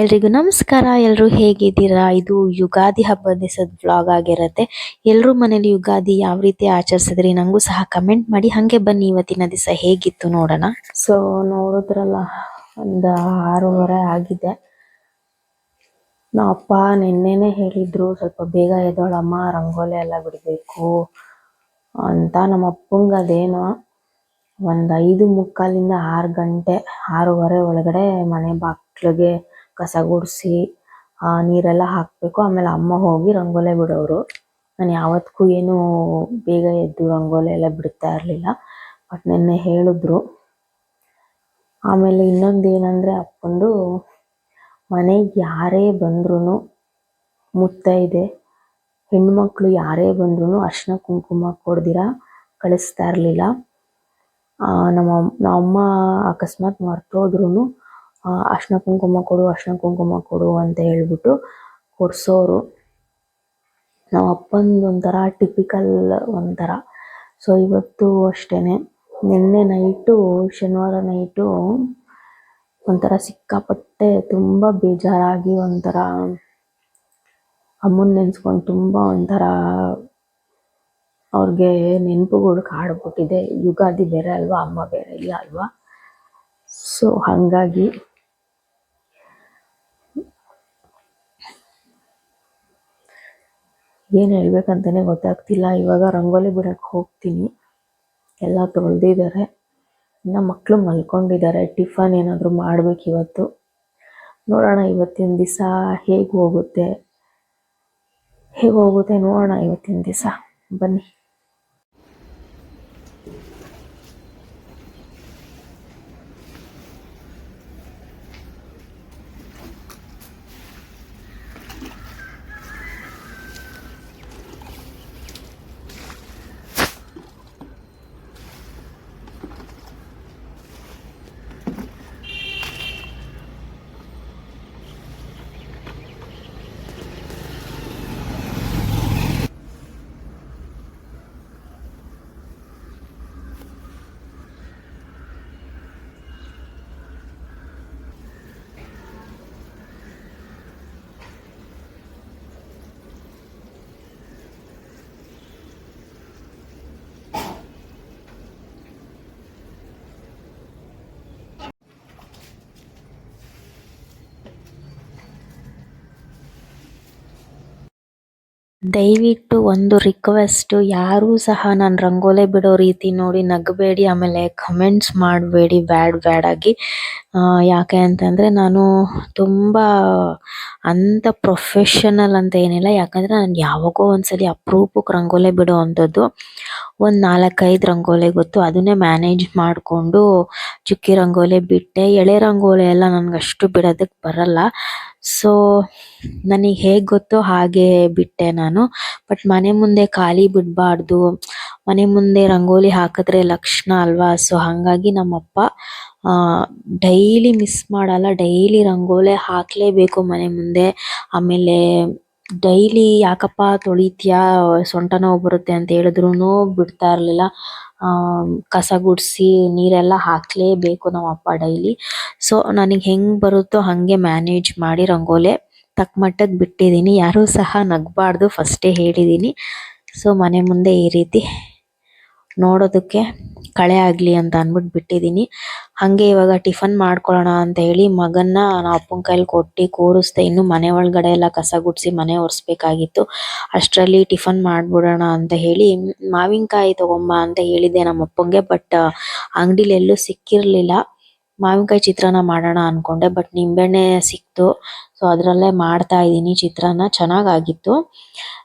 ಎಲ್ರಿಗೂ ನಮಸ್ಕಾರ. ಎಲ್ಲರೂ ಹೇಗಿದ್ದೀರಾ? ಇದು ಯುಗಾದಿ ಹಬ್ಬದ ದಿವಸದ ವ್ಲಾಗ್ ಆಗಿರುತ್ತೆ. ಎಲ್ಲರೂ ಮನೇಲಿ ಯುಗಾದಿ ಯಾವ ರೀತಿ ಆಚರಿಸಿದ್ರಿ? ನಂಗೂ ಸಹ ಕಮೆಂಟ್ ಮಾಡಿ. ಹಾಗೆ ಬನ್ನಿ ಇವತ್ತಿನ ದಿವಸ ಹೇಗಿತ್ತು ನೋಡೋಣ. ಸೊ ನೋಡಿದ್ರಲ್ಲ, ಒಂದು ಆರೂವರೆ ಆಗಿದೆ. ನಮ್ಮ ಅಪ್ಪ ನಿನ್ನೆನೆ ಹೇಳಿದ್ರು, ಸ್ವಲ್ಪ ಬೇಗ ಎದ್ದೋಳಮ್ಮ, ರಂಗೋಲಿ ಎಲ್ಲ ಬಿಡಬೇಕು ಅಂತ. ನಮ್ಮ ಅಪ್ಪಂಗೆ ಅದೇನೋ ಒಂದು ಐದು ಮುಕ್ಕಾಲಿಂದ ಆರು ಗಂಟೆ, ಆರೂವರೆ ಒಳಗಡೆ ಮನೆ ಬಾಗಿಲಿಗೆ ಕಸ ಗುಡಿಸಿ ನೀರೆಲ್ಲ ಹಾಕಬೇಕು. ಆಮೇಲೆ ಅಮ್ಮ ಹೋಗಿ ರಂಗೋಲಿ ಬಿಡೋರು. ನಾನು ಯಾವತ್ತಿಗೂ ಏನು ಬೇಗ ಎದ್ದು ರಂಗೋಲಿ ಎಲ್ಲ ಬಿಡ್ತಾ ಇರಲಿಲ್ಲ. ಬಟ್ ನಿನ್ನೆ ಹೇಳಿದ್ರು. ಆಮೇಲೆ ಇನ್ನೊಂದು ಏನಂದರೆ ಅಪ್ಪಂದು ಮನೆಗೆ ಯಾರೇ ಬಂದ್ರೂ ಮುತ್ತೈದೆ ಹೆಣ್ಮಕ್ಳು ಯಾರೇ ಬಂದ್ರೂ ಅರ್ಶಿನ ಕುಂಕುಮ ಕೊಡ್ದಿರ, ಕಳಿಸ್ತಾ ಇರಲಿಲ್ಲ. ನಮ್ಮ ಅಮ್ಮ ಅಕಸ್ಮಾತ್ ಮರ್ತೋದ್ರೂ ಅರಿಶಿನ ಕುಂಕುಮ ಕೊಡು ಅರಿಶಿನ ಕುಂಕುಮ ಕೊಡು ಅಂತ ಹೇಳ್ಬಿಟ್ಟು ಕೊಡಿಸೋರು. ನಮ್ಮ ಅಪ್ಪಂದು ಒಂಥರ ಟಿಪಿಕಲ್ ಒಂಥರ. ಸೊ ಇವತ್ತು ಅಷ್ಟೇ ನಿನ್ನೆ ನೈಟು ಶನಿವಾರ ನೈಟು ಒಂಥರ ಸಿಕ್ಕಾಪಟ್ಟೆ ತುಂಬ ಬೇಜಾರಾಗಿ ಒಂಥರ ಅಮ್ಮನ ನೆನೆಸ್ಕೊಂಡು ತುಂಬ ಒಂಥರ ಅವ್ರಿಗೆ ನೆನಪುಗಳು ಕಾಡ್ಬಿಟ್ಟಿದೆ. ಯುಗಾದಿ ಬೇರೆ ಅಲ್ವಾ, ಅಮ್ಮ ಬೇರೆ ಇಲ್ಲ ಅಲ್ವಾ? ಸೊ ಹಾಗಾಗಿ ಏನು ಹೇಳ್ಬೇಕಂತಲೇ ಗೊತ್ತಾಗ್ತಿಲ್ಲ. ಇವಾಗ ರಂಗೋಲಿ ಬಿಡಕ್ಕೆ ಹೋಗ್ತೀನಿ. ಎಲ್ಲ ತೊಳೆದಿದ್ದಾರೆ ಇನ್ನು ಮಕ್ಕಳು ಮಲ್ಕೊಂಡಿದ್ದಾರೆ ಟಿಫನ್ ಏನಾದರೂ ಮಾಡ್ಬೇಕು ಇವತ್ತು. ನೋಡೋಣ ಇವತ್ತಿನ ದಿವಸ ಹೇಗೆ ಹೋಗುತ್ತೆ. ಹೇಗೆ ಹೋಗುತ್ತೆ ನೋಡೋಣ ಇವತ್ತಿನ ದಿವಸ. ಬನ್ನಿ. ದಯವಿಟ್ಟು ಒಂದು ರಿಕ್ವೆಸ್ಟ್ ಯಾರು ಸಹ ನಾನು ರಂಗೋಲೆ ಬಿಡೋ ರೀತಿ ನೋಡಿ ನಗಬೇಡಿ, ಆಮೇಲೆ ಕಮೆಂಟ್ಸ್ ಮಾಡಬೇಡಿ, ಬ್ಯಾಡ್ ಬ್ಯಾಡಾಗಿ ಯಾಕೆ ಅಂತಂದರೆ ನಾನು ತುಂಬ ಅಂಥ ಪ್ರೊಫೆಷನಲ್ ಅಂತ ಏನಿಲ್ಲ, ಯಾಕಂದರೆ ನಾನು ಯಾವಾಗೋ ಒಂದ್ಸಲಿ ಅಪರೂಪಕ್ಕೆ ರಂಗೋಲೆ ಬಿಡೋ ಅಂಥದ್ದು ಒಂದು ನಾಲ್ಕೈದು ರಂಗೋಲಿ ಗೊತ್ತು. ಅದನ್ನೇ ಮ್ಯಾನೇಜ್ ಮಾಡಿಕೊಂಡು ಚುಕ್ಕಿ ರಂಗೋಲಿ ಬಿಟ್ಟೆ. ಎಳೆ ರಂಗೋಲಿ ಎಲ್ಲ ನನಗೆ ಅಷ್ಟು ಬಿಡೋದಕ್ಕೆ ಬರಲ್ಲ. ಸೊ ನನಗೆ ಹೇಗೆ ಗೊತ್ತೋ ಹಾಗೆ ಬಿಟ್ಟೆ ನಾನು. ಬಟ್ ಮನೆ ಮುಂದೆ ಖಾಲಿ ಬಿಡಬಾರ್ದು. ಮನೆ ಮುಂದೆ ರಂಗೋಲಿ ಹಾಕಿದ್ರೆ ಲಕ್ಷಣ ಅಲ್ವಾ? ಸೊ ಹಾಗಾಗಿ ನಮ್ಮಪ್ಪ ಡೈಲಿ ಮಿಸ್ ಮಾಡಲ್ಲ. ಡೈಲಿ ರಂಗೋಲಿ ಹಾಕಲೇಬೇಕು ಮನೆ ಮುಂದೆ. ಆಮೇಲೆ ಡೈಲಿ ಯಾಕಪ್ಪ ತೊಳಿತೀಯಾ? ಸೊಂಟ ನೋವು ಬರುತ್ತೆ ಅಂತ ಹೇಳಿದ್ರು ಬಿಡ್ತಾ ಇರಲಿಲ್ಲ. ಕಸ ಗುಡಿಸಿ ನೀರೆಲ್ಲ ಹಾಕ್ಲೇಬೇಕು ನಮ್ ಅಪ್ಪ ಡೈಲಿ. ಸೊ ನನಗೆ ಹೆಂಗ್ ಬರುತ್ತೋ ಹಂಗೆ ಮ್ಯಾನೇಜ್ ಮಾಡಿ ರಂಗೋಲಿ ತಕ್ಕ ಮಟ್ಟಕ್ಕೆ ಬಿಟ್ಟಿದ್ದೀನಿ ಯಾರು ಸಹ ನಗಬಾರ್ದು, ಫಸ್ಟೇ ಹೇಳಿದೀನಿ. ಸೊ ಮನೆ ಮುಂದೆ ಈ ರೀತಿ ನೋಡೋದಕ್ಕೆ ಕಳೆ ಆಗ್ಲಿ ಅಂತ ಅಂದ್ಬಿಟ್ಟು ಬಿಟ್ಟಿದೀನಿ ಹಂಗೆ ಇವಾಗ ಟಿಫನ್ ಮಾಡ್ಕೊಳ್ಳೋಣ ಅಂತ ಹೇಳಿ ಮಗನ್ನ ನಾನು ಅಪ್ಪನ ಕೈಲಿ ಕೊಟ್ಟು ಕೂರಿಸ್ದೆ. ಇನ್ನು ಮನೆ ಒಳಗಡೆ ಎಲ್ಲ ಕಸ ಗುಡಿಸಿ ಮನೆ ಒರೆಸ್ಬೇಕಾಗಿತ್ತು. ಅಷ್ಟರಲ್ಲಿ ಟಿಫನ್ ಮಾಡಿಬಿಡೋಣ ಅಂತ ಹೇಳಿ ಮಾವಿನಕಾಯಿ ತಗೊಂಬ ಅಂತ ಹೇಳಿದ್ದೆ ನಮ್ಮ ಅಪ್ಪಂಗೆ ಬಟ್ ಅಂಗಡಿಲಿ ಎಲ್ಲೂ ಸಿಕ್ಕಿರಲಿಲ್ಲ. ಮಾವಿನಕಾಯಿ ಚಿತ್ರಾನ್ನ ಮಾಡೋಣ ಅನ್ಕೊಂಡೆ ಬಟ್ ನಿಂಬೆಹಣ್ಣೆ ಸಿಕ್ತು. ಸೊ ಅದರಲ್ಲೇ ಮಾಡ್ತಾ ಇದ್ದೀನಿ ಚಿತ್ರಾನ್ನ, ಚೆನ್ನಾಗಾಗಿತ್ತು.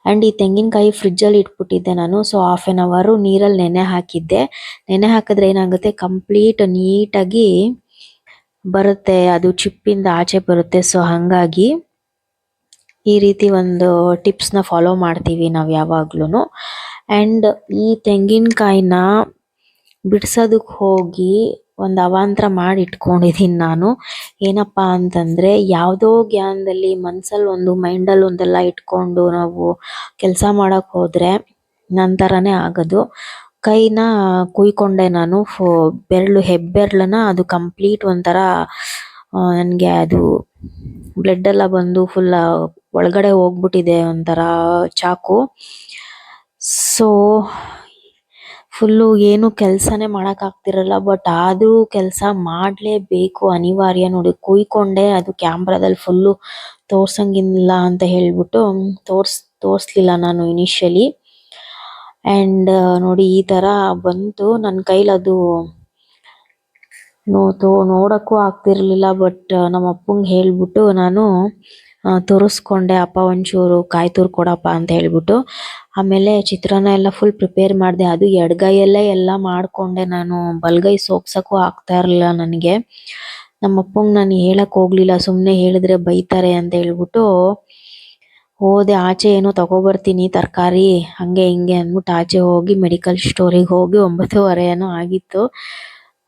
ಆ್ಯಂಡ್ ಈ ತೆಂಗಿನಕಾಯಿ ಫ್ರಿಜ್ಜಲ್ಲಿ ಇಟ್ಬಿಟ್ಟಿದ್ದೆ ನಾನು. ಸೊ ಹಾಫ್ ಆನ್ ಅವರು ನೀರಲ್ಲಿ ನೆನೆ ಹಾಕಿದ್ದೆ. ನೆನೆ ಹಾಕಿದ್ರೆ ಏನಾಗುತ್ತೆ? ಕಂಪ್ಲೀಟ್ ನೀಟಾಗಿ ಬರುತ್ತೆ. ಅದು ಚಿಪ್ಪಿಂದ ಆಚೆ ಬರುತ್ತೆ. ಸೊ ಹಾಗಾಗಿ ಈ ರೀತಿ ಒಂದು ಟಿಪ್ಸ್ನ ಫಾಲೋ ಮಾಡ್ತೀವಿ ನಾವು ಯಾವಾಗ್ಲೂ ಆ್ಯಂಡ್ ಈ ತೆಂಗಿನಕಾಯಿನ ಬಿಡ್ಸೋದಕ್ಕೆ ಹೋಗಿ ಒಂದು ಅವಾಂತರ ಮಾಡಿ ಇಟ್ಕೊಂಡಿದ್ದೀನಿ ನಾನು. ಏನಪ್ಪಾ ಅಂತಂದರೆ ಯಾವುದೋ ಜ್ಞಾನದಲ್ಲಿ ಮನ್ಸಲ್ಲಿ ಒಂದು, ಮೈಂಡಲ್ಲಿ ಒಂದೆಲ್ಲ ಇಟ್ಕೊಂಡು ನಾವು ಕೆಲಸ ಮಾಡೋಕ್ಕೆ ಹೋದರೆ ನನ್ನ ಆಗೋದು. ಕೈನ ಕುಯ್ಕೊಂಡೆ ನಾನು, ಫೋ, ಬೆರಳು, ಹೆಬ್ಬೆರಳನ್ನ ಅದು ಕಂಪ್ಲೀಟ್ ಒಂಥರ ನನಗೆ ಅದು ಬ್ಲಡ್ ಎಲ್ಲ ಬಂದು ಫುಲ್ ಒಳಗಡೆ ಹೋಗ್ಬಿಟ್ಟಿದೆ ಒಂಥರ ಚಾಕು. ಸೊ ಫುಲ್ಲು ಏನು ಕೆಲಸನೇ ಮಾಡಕ್ ಆಗ್ತಿರಲ್ಲ ಬಟ್ ಆದ್ರೂ ಕೆಲಸ ಮಾಡ್ಲೇಬೇಕು ಅನಿವಾರ್ಯ ನೋಡಿ. ಕುಯ್ಕೊಂಡೆ ಅದು ಕ್ಯಾಮ್ರಾದಲ್ಲಿ ಫುಲ್ಲು ತೋರ್ಸಂಗಿಲ್ಲ ಅಂತ ಹೇಳ್ಬಿಟ್ಟು ತೋರ್ಸ್, ತೋರ್ಸ್ಲಿಲ್ಲ ನಾನು ಇನಿಷಿಯಲಿ ಅಂಡ್ ನೋಡಿ ಈ ತರ ಬಂತು. ನನ್ನ ಕೈಲಿ ಅದು ನೋ, ತೋ, ನೋಡೋಕ್ಕೂ ಆಗ್ತಿರ್ಲಿಲ್ಲ ಬಟ್ ನಮ್ಮ ಅಪ್ಪಂಗೆ ಹೇಳ್ಬಿಟ್ಟು ನಾನು ತೋರಿಸ್ಕೊಂಡೆ, ಅಪ್ಪ ಒಂಚೂರು ಕಾಯಿ ತುರಿ ಕೊಡಪ್ಪ ಅಂತ ಹೇಳ್ಬಿಟ್ಟು, ಆಮೇಲೆ ಚಿತ್ರಾನ್ನ ಎಲ್ಲ ಫುಲ್ ಪ್ರಿಪೇರ್ ಮಾಡಿದೆ. ಅದು ಎಡಗೈಯಲ್ಲೇ ಎಲ್ಲ ಮಾಡಿಕೊಂಡೆ ನಾನು. ಬಲಗೈ ಸೋಗ್ಸಕ್ಕೂ ಆಗ್ತಾ ಇರಲಿಲ್ಲ ನನಗೆ. ನಮ್ಮ ಅಪ್ಪಂಗೆ ನಾನು ಹೇಳಕ್ ಹೋಗ್ಲಿಲ್ಲ ಸುಮ್ಮನೆ ಹೇಳಿದ್ರೆ ಬೈತಾರೆ ಅಂತ ಹೇಳ್ಬಿಟ್ಟು, ಹೋದೆ. ಆಚೆ ಏನೋ ತಗೊಬರ್ತೀನಿ ತರಕಾರಿ, ಹಂಗೆ ಹಿಂಗೆ ಅಂದ್ಬಿಟ್ಟು ಆಚೆ ಹೋಗಿ ಮೆಡಿಕಲ್ ಸ್ಟೋರಿಗೆ ಹೋಗಿ ಒಂಬತ್ತುವರೆ ಏನೋ ಆಗಿತ್ತು.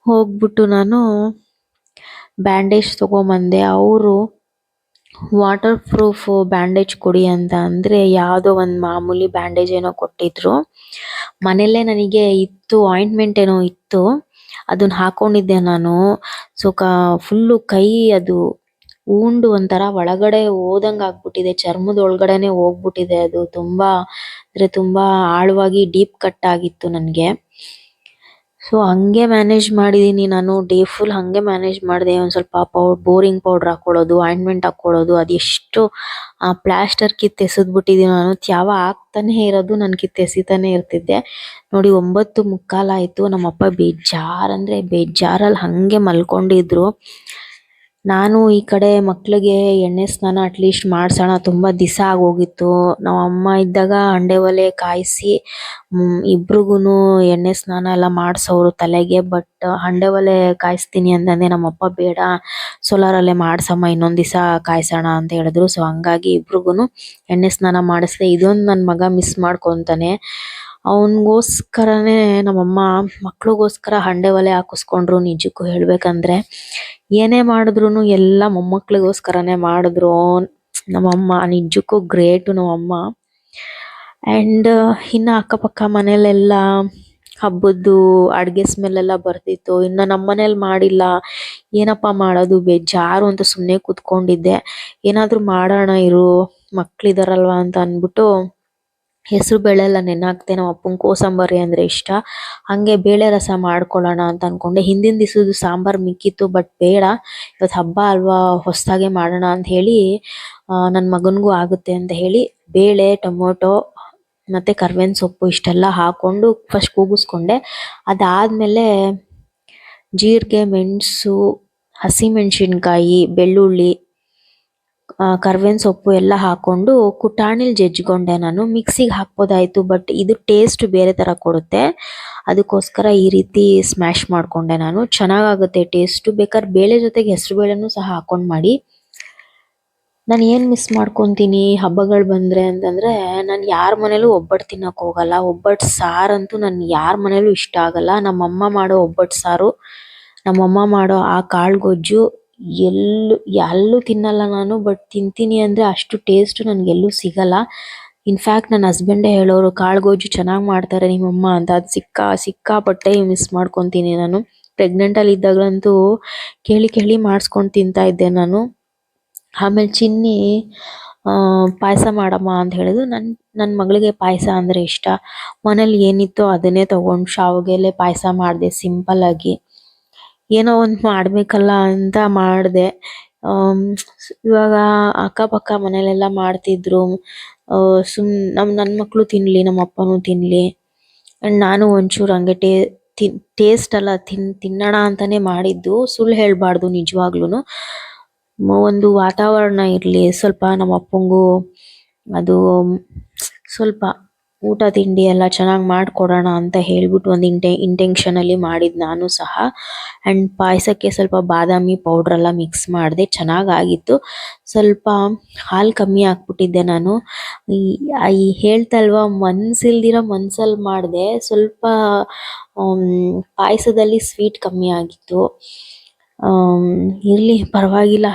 ಹೋಗ್ಬಿಟ್ಟು ನಾನು ಬ್ಯಾಂಡೇಜ್ ತಗೊಂಬಂದೆ. ಅವರು ವಾಟರ್ ಪ್ರೂಫ್ ಬ್ಯಾಂಡೇಜ್ ಕೊಡಿ ಅಂತ ಅಂದ್ರೆ ಯಾವುದೋ ಒಂದ್ ಮಾಮೂಲಿ ಬ್ಯಾಂಡೇಜ್ ಏನೋ ಕೊಟ್ಟಿದ್ರು. ಮನೆಯಲ್ಲೇ ನನಗೆ ಇತ್ತು ಆಯಿಂಟ್ಮೆಂಟ್ ಏನೋ ಇತ್ತು. ಅದನ್ನ ಹಾಕೊಂಡಿದ್ದೆ ನಾನು. ಸೊ ಫುಲ್ಲು ಕೈ ಅದು ಉಂಡು ಒಂಥರ ಒಳಗಡೆ ಹೋದಂಗೆ ಆಗ್ಬಿಟ್ಟಿದೆ. ಚರ್ಮದ ಒಳಗಡೆನೆ ಹೋಗ್ಬಿಟ್ಟಿದೆ ಅದು. ತುಂಬಾ, ಅಂದ್ರೆ ತುಂಬಾ ಆಳವಾಗಿ ಡೀಪ್ ಕಟ್ ಆಗಿತ್ತು ನನ್ಗೆ. ಸೊ ಹಂಗೆ ಮ್ಯಾನೇಜ್ ಮಾಡಿದೀನಿ ನಾನು. ಡೇ ಫುಲ್ ಹಂಗೆ ಮ್ಯಾನೇಜ್ ಮಾಡಿದೆ. ಒಂದ್ ಸ್ವಲ್ಪ ಪೌ ಬೋರಿಂಗ್ ಪೌಡರ್ ಹಾಕೊಳ್ಳೋದು ಆಯಿಂಟ್ಮೆಂಟ್ ಹಾಕೊಳ್ಳೋದು ಅದೆಷ್ಟು ಆ ಪ್ಲಾಸ್ಟರ್ ಕಿತ್ತು ಬಿಟ್ಟಿದೀನಿ ನಾನು. ತ್ಯಾವ ಆಗ್ತಾನೆ ಇರೋದು ನಾನು ಕಿತ್ತು ಎಸಿತಾನೆ ಇರ್ತಿದ್ದೆ. ನೋಡಿ, ಒಂಬತ್ತು ಮುಕ್ಕಾಲ್ ಆಯ್ತು. ನಮ್ಮಪ್ಪ ಬೇಜಾರ್ ಅಂದ್ರೆ ಬೇಜಾರಲ್ಲಿ ಹಂಗೆ ಮಲ್ಕೊಂಡಿದ್ರು. ನಾನು ಈ ಕಡೆ ಮಕ್ಕಳಿಗೆ ಎಣ್ಣೆ ಸ್ನಾನ ಅಟ್ಲೀಸ್ಟ್ ಮಾಡ್ಸೋಣ. ತುಂಬಾ ದಿಸ ಆಗೋಗಿತ್ತು. ನಾವ್ ಅಮ್ಮ ಇದ್ದಾಗ ಹಂಡೆ ಒಲೆ ಕಾಯಿಸಿ ಇಬ್ರಿಗೂನು ಎಣ್ಣೆ ಸ್ನಾನ ಎಲ್ಲ ಮಾಡ್ಸೋರು ತಲೆಗೆ ಬಟ್ ಹಂಡೆ ಒಲೆ ಕಾಯಿಸ್ತೀನಿ ಅಂತಂದೆ ನಮ್ಮಪ್ಪ, ಬೇಡ ಸೋಲಾರ್ ಅಲ್ಲೇ ಮಾಡ್ಸಮ್ಮ, ಇನ್ನೊಂದ್ ದಿವಸ ಕಾಯಿಸೋಣ ಅಂತ ಹೇಳಿದ್ರು. ಸೊ ಹಂಗಾಗಿ ಇಬ್ರಿಗೂನು ಎಣ್ಣೆ ಸ್ನಾನ ಮಾಡಿಸ್ದೆ. ಇದೊಂದು ನನ್ನ ಮಗ ಮಿಸ್ ಮಾಡ್ಕೊಂತಾನೆ. ಅವನ್ಗೋಸ್ಕರನೇ ನಮ್ಮಮ್ಮ ಮಕ್ಳಿಗೋಸ್ಕರ ಹಂಡೆ ಒಲೆ ಹಾಕಿಸ್ಕೊಂಡ್ರು. ನಿಜಕ್ಕೂ ಹೇಳ್ಬೇಕಂದ್ರೆ ಏನೇ ಮಾಡಿದ್ರು ಎಲ್ಲ ಮೊಮ್ಮಕ್ಳಿಗೋಸ್ಕರನೇ ಮಾಡಿದ್ರು. ನಮ್ಮಮ್ಮ ನಿಜಕ್ಕೂ ಗ್ರೇಟ್ ನಮ್ಮಮ್ಮ. ಅಂಡ್ ಇನ್ನ ಅಕ್ಕಪಕ್ಕ ಮನೇಲೆಲ್ಲ ಹಬ್ಬದ್ದು, ಅಡುಗೆ ಸ್ಮೆಲ್ ಎಲ್ಲ ಬರ್ತಿತ್ತು. ನಮ್ಮ ಮನೇಲಿ ಮಾಡಿಲ್ಲ. ಏನಪ್ಪ ಮಾಡೋದು? ಬೇಜಾರು ಅಂತ ಸುಮ್ಮನೆ ಕೂತ್ಕೊಂಡಿದ್ದೆ. ಏನಾದರೂ ಮಾಡೋಣ ಇರು, ಮಕ್ಳಿದಾರಲ್ವ ಅಂತ ಅನ್ಬಿಟ್ಟು ಹೆಸರು ಬೇಳೆ ಎಲ್ಲ ನೆನೆ ಹಾಕ್ದೆ ನಮ್ಮ ಅಪ್ಪನ ಕೋಸಂಬರಿ ಅಂದ್ರೆ ಇಷ್ಟ. ಹಂಗೆ ಬೇಳೆ ರಸ ಮಾಡ್ಕೊಳ್ಳೋಣ ಅಂತ ಅನ್ಕೊಂಡೆ. ಹಿಂದಿನ ದಿವಸದ್ದು ಸಾಂಬಾರ್ ಮಿಕ್ಕಿತ್ತು ಬಟ್ ಬೇಡ. ಇವತ್ತು ಹಬ್ಬ ಅಲ್ವಾ, ಹೊಸದಾಗೆ ಮಾಡೋಣ ಅಂತ ಹೇಳಿ ನನ್ನ ಮಗನಿಗೂ ಆಗುತ್ತೆ ಅಂತ ಹೇಳಿ, ಬೇಳೆ, ಟೊಮೊಟೊ, ಮತ್ತು ಕರ್ಬೇವಿನ ಸೊಪ್ಪು ಇಷ್ಟೆಲ್ಲ ಹಾಕೊಂಡು ಫಸ್ಟ್ ಕೂಗಿಸ್ಕೊಂಡೆ. ಅದಾದಮೇಲೆ ಜೀರಿಗೆ, ಮೆಣಸು, ಹಸಿಮೆಣಸಿನಕಾಯಿ, ಬೆಳ್ಳುಳ್ಳಿ ಕರ್ಬೇವಿನ ಸೊಪ್ಪು ಎಲ್ಲ ಹಾಕೊಂಡು ಕುಟಾಣಿಲಿ ಜಜ್ಜಿಕೊಂಡೆ ನಾನು ಮಿಕ್ಸಿಗೆ ಹಾಕ್ಬೋದಾಯಿತು, ಬಟ್ ಇದು ಟೇಸ್ಟ್ ಬೇರೆ ತರ ಕೊಡುತ್ತೆ. ಅದಕ್ಕೋಸ್ಕರ ಈ ರೀತಿ ಸ್ಮ್ಯಾಶ್ ಮಾಡ್ಕೊಂಡೆ ನಾನು. ಚೆನ್ನಾಗಾಗುತ್ತೆ ಟೇಸ್ಟು. ಬೇಕಾದ್ರೆ ಬೇಳೆ ಜೊತೆಗೆ ಹೆಸರು ಬೇಳೆನೂ ಸಹ ಹಾಕೊಂಡು ಮಾಡಿ. ನಾನು ಏನು ಮಿಸ್ ಮಾಡ್ಕೊತೀನಿ? ಹಬ್ಬಗಳು ಬಂದರೆ ಅಂತಂದ್ರೆ ನಾನು ಯಾರ ಮನೇಲೂ ಒಬ್ಬಟ್ಟು ತಿನ್ನೋಕೆ ಹೋಗಲ್ಲ. ಒಬ್ಬಟ್ಟು ಸಾರಂತೂ ನಾನು ಯಾರ ಮನೇಲೂ ಇಷ್ಟ ಆಗಲ್ಲ. ನಮ್ಮಮ್ಮ ಮಾಡೋ ಒಬ್ಬಟ್ಟು ಸಾರು, ನಮ್ಮಮ್ಮ ಮಾಡೋ ಆ ಕಾಳು ಗೊಜ್ಜು ಎಲ್ಲೂ ಎಲ್ಲೂ ತಿನ್ನಲ್ಲ ನಾನು ಬಟ್ ತಿಂತೀನಿ ಅಂದ್ರೆ ಅಷ್ಟು ಟೇಸ್ಟ್ ನನ್ಗೆಲ್ಲೂ ಸಿಗಲ್ಲ. ಇನ್ಫ್ಯಾಕ್ಟ್ ನನ್ನ ಹಸ್ಬೆಂಡೇ ಹೇಳೋರು, ಕಾಳು ಗೊಜ್ಜು ಚೆನ್ನಾಗಿ ಮಾಡ್ತಾರೆ ನಿಮ್ಮಮ್ಮ ಅಂತ. ಅದು ಸಿಕ್ಕಾ, ಸಿಕ್ಕಾಪಟ್ಟೆ ಮಿಸ್ ಮಾಡ್ಕೊತೀನಿ ನಾನು. ಪ್ರೆಗ್ನೆಂಟಲ್ಲಿ ಇದ್ದಾಗಲಂತೂ ಕೇಳಿ ಕೇಳಿ ಮಾಡಿಸ್ಕೊಂಡು ತಿಂತಾ ಇದ್ದೆ ನಾನು. ಆಮೇಲೆ ಚಿನ್ನಿ ಪಾಯಸ ಮಾಡಮ್ಮ ಅಂತ ಹೇಳಿದ್ರು. ನನ್ನ ನನ್ನ ಮಗಳಿಗೆ ಪಾಯಸ ಅಂದ್ರೆ ಇಷ್ಟ. ಮನೇಲಿ ಏನಿತ್ತೋ ಅದನ್ನೇ ತಗೊಂಡ್ ಶಾವಿಗೆಲೆ ಪಾಯಸ ಮಾಡಿದೆ ಸಿಂಪಲ್ ಆಗಿ. ಏನೋ ಒಂದ್ ಮಾಡ್ಬೇಕಲ್ಲ ಅಂತ ಮಾಡ್ದೆ. ಆಮ್, ಇವಾಗ ಅಕ್ಕಪಕ್ಕ ಮನೇಲೆಲ್ಲ ಮಾಡ್ತಿದ್ರು. ಸುಮ್ ನಮ್ ನನ್ ಮಕ್ಳು ತಿನ್ಲಿ ನಮ್ಮ ಅಪ್ಪನೂ ತಿನ್ಲಿ. ಅಂಡ್ ನಾನು ಒಂಚೂರು ಹಂಗೆ ಟೇ ತಿನ್ ಟೇಸ್ಟ್ ಅಲ್ಲ ತಿನ್ ತಿನ್ನೋಣ ಅಂತಾನೆ ಮಾಡಿದ್ದು. ಸುಳ್ಳು ಹೇಳ್ಬಾರ್ದು ನಿಜವಾಗ್ಲೂನು. ಒಂದು ವಾತಾವರಣ ಇರ್ಲಿ. ಸ್ವಲ್ಪ ನಮ್ಮ ಅಪ್ಪಂಗೂ ಅದು ಸ್ವಲ್ಪ ಊಟ, ತಿಂಡಿ ಎಲ್ಲ ಚೆನ್ನಾಗಿ ಮಾಡ್ಕೊಡೋಣ ಅಂತ ಹೇಳ್ಬಿಟ್ಟು ಒಂದು ಇಂಟೆ ಇಂಟೆನ್ಷನ್ ಅಲ್ಲಿ ಮಾಡಿದ್ ನಾನು ಸಹ. ಅಂಡ್ ಪಾಯಸಕ್ಕೆ ಸ್ವಲ್ಪ ಬಾದಾಮಿ ಪೌಡರ್ ಎಲ್ಲ ಮಿಕ್ಸ್ ಮಾಡಿದೆ, ಚೆನ್ನಾಗಾಗಿತ್ತು. ಸ್ವಲ್ಪ ಹಾಲ್ ಕಮ್ಮಿ ಹಾಕ್ಬಿಟ್ಟಿದ್ದೆ ನಾನು. ಈ ಹೇಳ್ತಲ್ವಾ, ಮನ್ಸಿಲ್ದಿರೋ ಮನ್ಸಲ್ಲಿ ಮಾಡ್ದೆ. ಸ್ವಲ್ಪ ಪಾಯಸದಲ್ಲಿ ಸ್ವೀಟ್ ಕಮ್ಮಿ ಆಗಿತ್ತು. ಇರ್ಲಿ, ಪರವಾಗಿಲ್ಲ.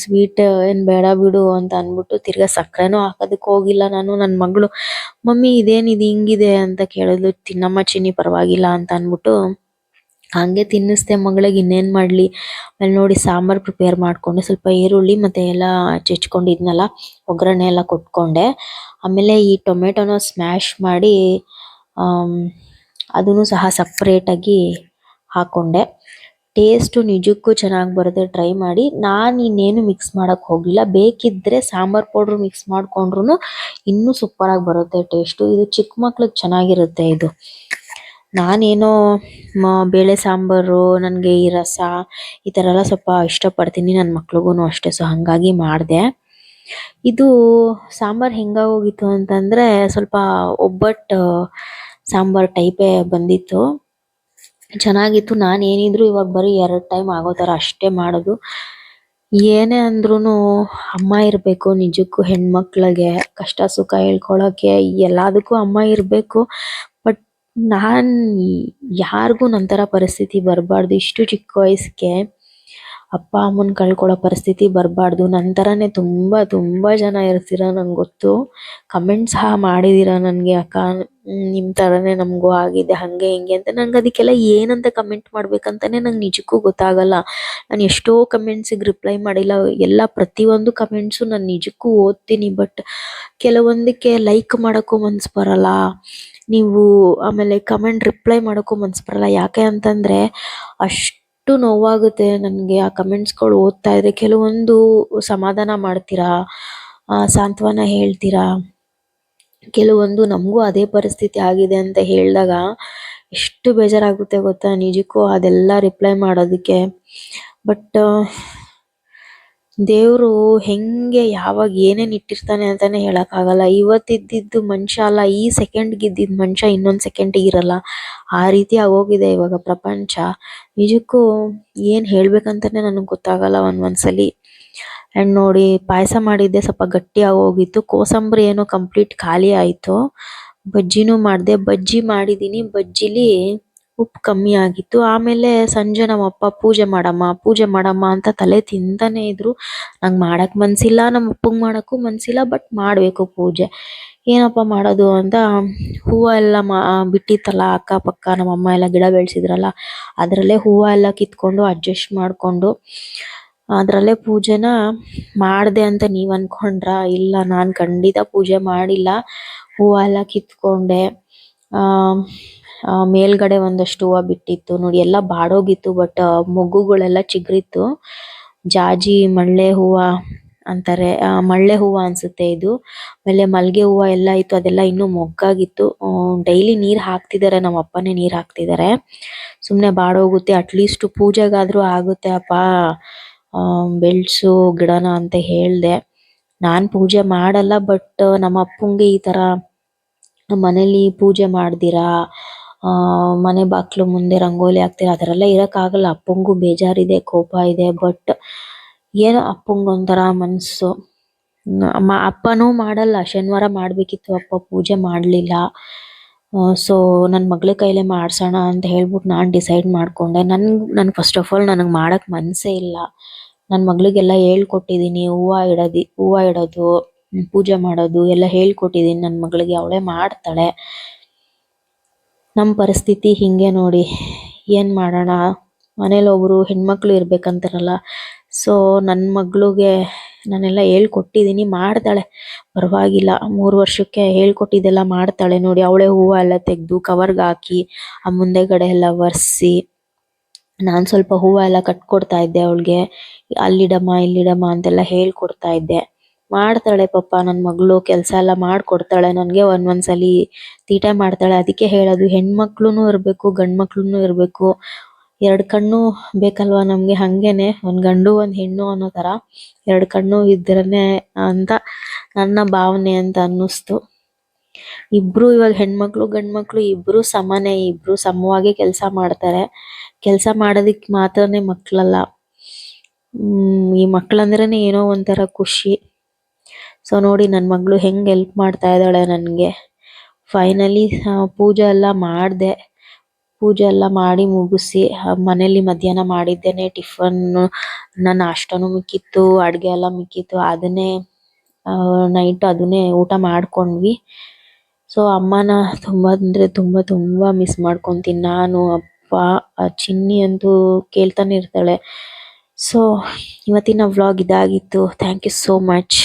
ಸ್ವೀಟ್ ಏನ್ ಬೇಡ ಬಿಡು ಅಂತ ಅನ್ಬಿಟ್ಟು ತಿರ್ಗಾ ಸಕ್ಕರೆನೂ ಹಾಕೋದಕ್ಕೆ ಹೋಗಿಲ್ಲ ನಾನು, ನನ್ ಮಗಳು. ಮಮ್ಮಿ, ಇದೇನ್ ಇದು ಹಿಂಗಿದೆ? ಅಂತ ಕೇಳಿದ್ಲು. ತಿನ್ನಮ್ಮ ಚಿನ್ನಿ, ಪರವಾಗಿಲ್ಲ ಅಂತ ಅನ್ಬಿಟ್ಟು ಹಂಗೆ ತಿನ್ನಿಸ್ದೆ ಮಗಳಿಗೆ, ಇನ್ನೇನ್ ಮಾಡ್ಲಿ? ಆಮೇಲೆ ನೋಡಿ ಸಾಂಬಾರ್ ಪ್ರಿಪೇರ್ ಮಾಡ್ಕೊಂಡೆ ಸ್ವಲ್ಪ ಈರುಳ್ಳಿ ಮತ್ತೆ ಎಲ್ಲ ಚೆಚ್ಕೊಂಡಿದ್ನಲ್ಲ, ಒಗ್ಗರಣೆ ಎಲ್ಲ ಕೊಟ್ಕೊಂಡೆ. ಆಮೇಲೆ ಈ ಟೊಮೆಟೊನ ಸ್ಮ್ಯಾಶ್ ಮಾಡಿ ಅದನ್ನು ಸಹ ಸಪ್ರೇಟ್ ಆಗಿ ಹಾಕೊಂಡೆ. ಟೇಸ್ಟ್ ನಿಜಕ್ಕೂ ಚೆನ್ನಾಗಿ ಬರುತ್ತೆ ಟ್ರೈ ಮಾಡಿ. ನಾನು ಇನ್ನೇನು ಮಿಕ್ಸ್ ಮಾಡೋಕ್ಕೆ ಹೋಗಿಲ್ಲ. ಬೇಕಿದ್ದರೆ ಸಾಂಬಾರು ಪೌಡರ್ ಮಿಕ್ಸ್ ಮಾಡಿಕೊಂಡ್ರೂ ಇನ್ನೂ ಸೂಪರಾಗಿ ಬರುತ್ತೆ ಟೇಸ್ಟು ಇದು ಚಿಕ್ಕ ಮಕ್ಳಿಗೆ ಚೆನ್ನಾಗಿರುತ್ತೆ ಇದು. ನಾನೇನೋ ಮ, ಬೇಳೆ ಸಾಂಬಾರು, ನನಗೆ ಈ ರಸ, ಈ ಥರ ಎಲ್ಲ ಸ್ವಲ್ಪ ಇಷ್ಟಪಡ್ತೀನಿ ನನ್ನ ಮಕ್ಳಿಗೂ ಅಷ್ಟೇ. ಸೊ ಹಾಗಾಗಿ ಮಾಡಿದೆ. ಇದು ಸಾಂಬಾರು ಹೆಂಗಾಗೋಗಿತ್ತು ಅಂತಂದರೆ ಸ್ವಲ್ಪ ಒಬ್ಬಟ್ಟು ಸಾಂಬಾರು ಟೈಪೇ ಬಂದಿತ್ತು. ಚೆನ್ನಾಗಿತ್ತು. ನಾನು ಏನಿದ್ರು ಇವಾಗ ಬರೀ ಎರಡು ಟೈಮ್ ಆಗೋ ತರ ಅಷ್ಟೇ ಮಾಡೋದು. ಏನೇ ಅಂದ್ರೂ ಅಮ್ಮ ಇರಬೇಕು ನಿಜಕ್ಕೂ ಹೆಣ್ಮಕ್ಳಿಗೆ. ಕಷ್ಟ ಸುಖ ಹೇಳ್ಕೊಳಕ್ಕೆ ಎಲ್ಲದಕ್ಕೂ ಅಮ್ಮ ಇರಬೇಕು. ಬಟ್ ನಾನು ಯಾರಿಗೂ ನನ್ನ ಥರ ಪರಿಸ್ಥಿತಿ ಬರಬಾರ್ದು. ಇಷ್ಟು ಚಿಕ್ಕ ವಯಸ್ಸಿಗೆ ಅಪ್ಪ ಅಮ್ಮನ್ ಕಳ್ಕೊಳ್ಳೋ ಪರಿಸ್ಥಿತಿ ಬರಬಾರ್ದು. ನನ್ ತರಾನೇ ತುಂಬಾ ತುಂಬಾ ಜನ ಇರ್ತೀರ ನಂಗೆ ಗೊತ್ತು. ಕಮೆಂಟ್ ಸಹ ಮಾಡಿದೀರ ನನಗೆ, ಅಕ್ಕ ನಿಮ್ಮ ನಿಮ್ ತರಾನೇ ನಮಗೂ ಆಗಿದೆ, ಹಂಗೆ, ಹಿಂಗೆ ಅಂತ. ನಂಗೆ ಅದಕ್ಕೆಲ್ಲ ಏನಂತ ಕಮೆಂಟ್ ಮಾಡ್ಬೇಕಂತಾನೆ ನಂಗೆ ನಿಜಕ್ಕೂ ಗೊತ್ತಾಗಲ್ಲ. ನಾನು ಎಷ್ಟೋ ಕಮೆಂಟ್ಸ್ಗೆ ರಿಪ್ಲೈ ಮಾಡಿಲ್ಲ. ಎಲ್ಲ ಪ್ರತಿಯೊಂದು ಕಮೆಂಟ್ಸು ನಾನು ನಿಜಕ್ಕೂ ಓದ್ತೀನಿ. ಬಟ್ ಕೆಲವೊಂದಕ್ಕೆ ಲೈಕ್ ಮಾಡಕ್ಕೂ ಮನ್ಸ್ ಬರಲ್ಲ. ನೀವು ಆಮೇಲೆ ಕಮೆಂಟ್ ರಿಪ್ಲೈ ಮಾಡಕ್ಕೂ ಮನ್ಸ್ ಬರಲ್ಲ. ಯಾಕೆ ಅಂತಂದ್ರೆ ಅಷ್ಟು ನೋವಾಗುತ್ತೆ ನನಗೆ ಆ ಕಮೆಂಟ್ಸ್ಗಳು ಓದ್ತಾ ಇದ್ರೆ ಕೆಲವೊಂದು ಸಮಾಧಾನ ಮಾಡ್ತೀರಾ? ಸಾಂತ್ವನ ಹೇಳ್ತೀರಾ? ಕೆಲವೊಂದು ನಮಗೂ ಅದೇ ಪರಿಸ್ಥಿತಿ ಆಗಿದೆ ಅಂತ ಹೇಳಿದಾಗ ಎಷ್ಟು ಬೇಜಾರಾಗುತ್ತೆ ಗೊತ್ತಾ ನಿಜಕ್ಕೂ ಅದೆಲ್ಲ ರಿಪ್ಲೈ ಮಾಡೋದಕ್ಕೆ. ಬಟ್ ದೇವ್ರು ಹೆಂಗೆ ಯಾವಾಗ ಏನೇನ್ ಇಟ್ಟಿರ್ತಾನೆ ಅಂತಾನೆ ಹೇಳಕ್ ಆಗಲ್ಲ ಇವತ್ತಿದ್ದಿದ್ದು ಮನುಷ್ಯ ಅಲ್ಲ, ಈ ಸೆಕೆಂಡ್ ಇದ್ದಿದ್ ಮನುಷ್ಯ ಇನ್ನೊಂದ್ ಸೆಕೆಂಡ್ ಇರಲ್ಲ. ಆ ರೀತಿ ಆಗೋಗಿದೆ ಇವಾಗ ಪ್ರಪಂಚ. ನಿಜಕ್ಕೂ ಏನ್ ಹೇಳ್ಬೇಕಂತಾನೆ ನನಗ್ ಗೊತ್ತಾಗಲ್ಲ ಒಂದ್ ಒಂದ್ಸಲಿ ಅಂಡ್ ನೋಡಿ, ಪಾಯಸ ಮಾಡಿದ್ದೆ ಸ್ವಲ್ಪ ಗಟ್ಟಿ ಆಗೋಗಿತ್ತು ಕೋಸಂಬರಿ ಏನೋ ಕಂಪ್ಲೀಟ್ ಖಾಲಿ ಆಯ್ತು. ಬಜ್ಜಿನೂ ಮಾಡ್ದೆ. ಬಜ್ಜಿ ಮಾಡಿದೀನಿ. ಬಜ್ಜಿಲಿ ಉಪ್ಪು ಕಮ್ಮಿ ಆಗಿತ್ತು. ಆಮೇಲೆ ಸಂಜೆ ನಮ್ಮ ಅಪ್ಪ ಪೂಜೆ ಮಾಡಮ್ಮ ಪೂಜೆ ಮಾಡಮ್ಮ ಅಂತ ತಲೆ ತಿಂತಾನೆ ಇದ್ರು. ನಂಗೆ ಮಾಡಕ್ ಮನ್ಸಿಲ್ಲ ನಮ್ಮ ಅಪ್ಪಂಗೆ ಮಾಡೋಕ್ಕೂ ಮನ್ಸಿಲ್ಲ ಬಟ್ ಮಾಡಬೇಕು ಪೂಜೆ. ಏನಪ್ಪ ಮಾಡೋದು ಅಂತ ಹೂವ ಎಲ್ಲ ಮಾ, ಬಿಟ್ಟಿತ್ತಲ್ಲ ಅಕ್ಕಪಕ್ಕ ನಮ್ಮ ಅಮ್ಮ ಎಲ್ಲ ಗಿಡ ಬೆಳೆಸಿದ್ರಲ್ಲ, ಅದ್ರಲ್ಲೇ ಹೂವ ಎಲ್ಲ ಕಿತ್ಕೊಂಡು ಅಡ್ಜಸ್ಟ್ ಮಾಡ್ಕೊಂಡು ಅದ್ರಲ್ಲೇ ಪೂಜೆನ ಮಾಡ್ದೆ ಅಂತ ನೀವು ಅನ್ಕೊಂಡ್ರಾ? ಇಲ್ಲ, ನಾನು ಖಂಡಿತ ಪೂಜೆ ಮಾಡಿಲ್ಲ. ಹೂವ ಎಲ್ಲ ಕಿತ್ಕೊಂಡೆ. ಆ ಮೇಲ್ಗಡೆ ಒಂದಷ್ಟು ಹೂವ ಬಿಟ್ಟಿತ್ತು. ನೋಡಿ ಎಲ್ಲ ಬಾಡೋಗಿತ್ತು ಬಟ್ ಮೊಗ್ಗುಗಳೆಲ್ಲ ಚಿಗುರಿತ್ತು. ಜಾಜಿ ಮಳ್ಳೆ ಹೂವ ಅಂತಾರೆ. ಆ, ಮಳ್ಳೆ ಹೂವ ಅನ್ಸುತ್ತೆ ಇದು. ಆಮೇಲೆ ಮಲ್ಲಿಗೆ ಹೂವ ಎಲ್ಲ ಇತ್ತು ಅದೆಲ್ಲ ಇನ್ನು ಮೊಗ್ಗಾಗಿತ್ತು. ಡೈಲಿ ನೀರ್ ಹಾಕ್ತಿದಾರೆ ನಮ್ಮ ಅಪ್ಪನೇ ನೀರ್ ಹಾಕ್ತಿದಾರೆ. ಸುಮ್ನೆ ಬಾಡೋಗುತ್ತೆ ಅಟ್ಲೀಸ್ಟ್ ಪೂಜೆಗಾದ್ರೂ ಆಗುತ್ತೆ ಅಪ್ಪ. ಆ ಬೆಳ್ಸು ಗಿಡನ ಅಂತ ಹೇಳ್ದೆ. ನಾನ್ ಪೂಜೆ ಮಾಡಲ್ಲ ಬಟ್ ನಮ್ಮ ಅಪ್ಪಂಗೆ ಈ ತರ ಮನೇಲಿ ಪೂಜೆ ಮಾಡ್ದಿರಾ? ಆ, ಮನೆ ಬಾಗಿಲು ಮುಂದೆ ರಂಗೋಲಿ ಅದರೆಲ್ಲ ಇರಕ್ಕೆ ಆಗಲ್ಲ ಅಪ್ಪಂಗೂ ಬೇಜಾರಿದೆ, ಕೋಪ ಇದೆ ಬಟ್ ಏನೋ ಅಪ್ಪಂಗ್ ಒಂತರ ಮನಸ್ಸು ಅಪ್ಪನೂ ಮಾಡಲ್ಲ, ಶನಿವಾರ ಮಾಡ್ಬೇಕಿತ್ತು, ಅಪ್ಪ ಪೂಜೆ ಮಾಡ್ಲಿಲ್ಲ. ಸೊ ನನ್ ಮಗಳ ಕೈಲೇ ಮಾಡ್ಸೋಣ ಅಂತ ಹೇಳ್ಬಿಟ್ಟು ನಾನ್ ಡಿಸೈಡ್ ಮಾಡ್ಕೊಂಡೆ. ನನ್ ನನ್ ಫಸ್ಟ್ ಆಫ್ ಆಲ್ ನನಗ್ ಮಾಡಕ್ ಮನ್ಸೇ ಇಲ್ಲ. ನನ್ ಮಗಳಿಗೆಲ್ಲ ಹೇಳ್ಕೊಟ್ಟಿದೀನಿ, ಹೂವ ಇಡದಿ, ಹೂವ ಇಡೋದು, ಪೂಜೆ ಮಾಡೋದು ಎಲ್ಲ ಹೇಳ್ಕೊಟ್ಟಿದೀನಿ. ನನ್ ಮಗಳಿಗೆ ಅವಳೇ ಮಾಡ್ತಾಳೆ. ನಮ್ ಪರಿಸ್ಥಿತಿ ಹಿಂಗೆ ನೋಡಿ. ಏನ್ ಮಾಡೋಣ? ಮನೇಲಿ ಒಬ್ರು ಹೆಣ್ಮಕ್ಳು ಇರ್ಬೇಕಂತಾರಲ್ಲ. ಸೊ ನನ್ನ ಮಗ್ಳಿಗೆ ನಾನೆಲ್ಲ ಹೇಳ್ಕೊಟ್ಟಿದ್ದೀನಿ ಮಾಡ್ತಾಳೆ. ಪರವಾಗಿಲ್ಲ, ಮೂರು ವರ್ಷಕ್ಕೆ ಹೇಳ್ಕೊಟ್ಟಿದ್ದೆಲ್ಲ ಮಾಡ್ತಾಳೆ ನೋಡಿ. ಅವಳೇ ಹೂವು ಎಲ್ಲ ತೆಗೆದು ಕವರ್ಗೆ ಹಾಕಿ, ಆ ಮುಂದೆಗಡೆ ಎಲ್ಲ ಒರೆಸಿ. ನಾನು ಸ್ವಲ್ಪ ಹೂವು ಎಲ್ಲ ಕಟ್ಕೊಡ್ತಾ ಇದ್ದೆ ಅವಳಿಗೆ. ಅಲ್ಲಿಡಮ್ಮ, ಇಲ್ಲಿಡಮ್ಮ ಅಂತೆಲ್ಲ ಹೇಳ್ಕೊಡ್ತಾ ಇದ್ದೆ. ಮಾಡ್ತಾಳೆ ಪಾಪ ನನ್ ಮಗಳು, ಕೆಲಸ ಎಲ್ಲ ಮಾಡ್ಕೊಡ್ತಾಳೆ. ನನ್ಗೆ ಒಂದ್ ಸಲಿ ತೀಟೆ ಮಾಡ್ತಾಳೆ. ಅದಕ್ಕೆ ಹೇಳೋದು, ಹೆಣ್ಮಕ್ಳುನು ಇರ್ಬೇಕು ಗಂಡ್ ಮಕ್ಳುನು ಇರ್ಬೇಕು. ಎರಡ್ ಕಣ್ಣು ಬೇಕಲ್ವಾ ನಮ್ಗೆ? ಹಂಗೇನೆ, ಒಂದ್ ಗಂಡು, ಒಂದ್ ಹೆಣ್ಣು ಅನ್ನೋ ತರ ಎರಡ್ ಕಣ್ಣು ಇದ್ರೇನೆ ಅಂತ ನನ್ನ ಭಾವನೆ ಅಂತ ಅನ್ನಿಸ್ತು. ಇಬ್ರು ಇವಾಗ ಹೆಣ್ಮಕ್ಳು, ಗಂಡ್ಮಕ್ಳು ಇಬ್ರು ಸಮಾನೇ. ಇಬ್ರು ಸಮವಾಗಿ ಕೆಲಸ ಮಾಡ್ತಾರೆ. ಕೆಲಸ ಮಾಡೋದಿಕ್ ಮಾತ್ರನೇ ಮಕ್ಳಲ್ಲ. ಹ್ಮ್, ಈ ಮಕ್ಳಂದ್ರೇನೆ ಏನೋ ಒಂಥರ ಖುಷಿ. ಸೊ ನೋಡಿ ನನ್ನ ಮಗಳು ಹೆಂಗ್ ಹೆಲ್ಪ್ ಮಾಡ್ತಾ ಇದ್ದಾಳೆ ನನಗೆ. ಫೈನಲಿ ಪೂಜೆ ಎಲ್ಲ ಮಾಡಿದೆ. ಪೂಜೆ ಎಲ್ಲ ಮಾಡಿ ಮುಗಿಸಿ ಮನೇಲಿ ಮಧ್ಯಾಹ್ನ ಮಾಡಿದ್ದೇನೆ ಟಿಫನ್ನು ನನ್ನ ನಾಷ್ಟನು ಮಿಕ್ಕಿತ್ತು, ಅಡುಗೆ ಎಲ್ಲ ಮಿಕ್ಕಿತ್ತು. ಅದನ್ನೇ ನೈಟ್ ಅದನ್ನೇ ಊಟ ಮಾಡ್ಕೊಂಡ್ವಿ. ಸೊ ಅಮ್ಮನ ತುಂಬ, ಅಂದರೆ ತುಂಬಾ ತುಂಬಾ ಮಿಸ್ ಮಾಡ್ಕೊತೀನಿ. ನಾನು, ಅಪ್ಪ ಚಿನ್ನಿ ಅಂತೂ ಕೇಳ್ತಾನೆ ಇರ್ತಾಳೆ. ಸೊ ಇವತ್ತಿನ ವ್ಲಾಗ್ ಇದಾಗಿತ್ತು. Thank you so much.